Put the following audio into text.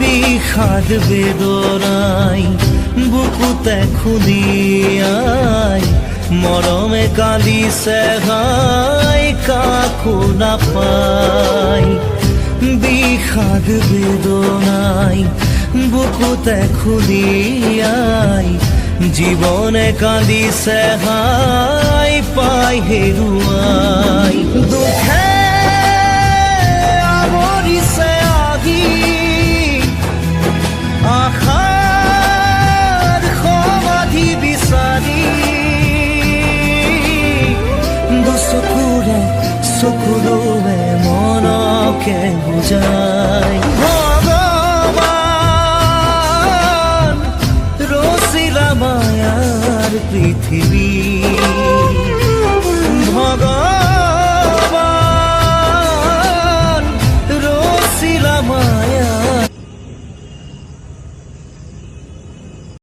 বিষাদ বেদনাই, বুকুতে খুদিয়াই মৰমে কান্দিছে হাই কাকো নাপাই বিষাদ বেদনাই, বুকুতে খুদিয়াই জীৱনে কান্দিছে হাই পাই হেৰুৱাই ভগৱান ৰচিলা মায়াৰ পৃথিৱী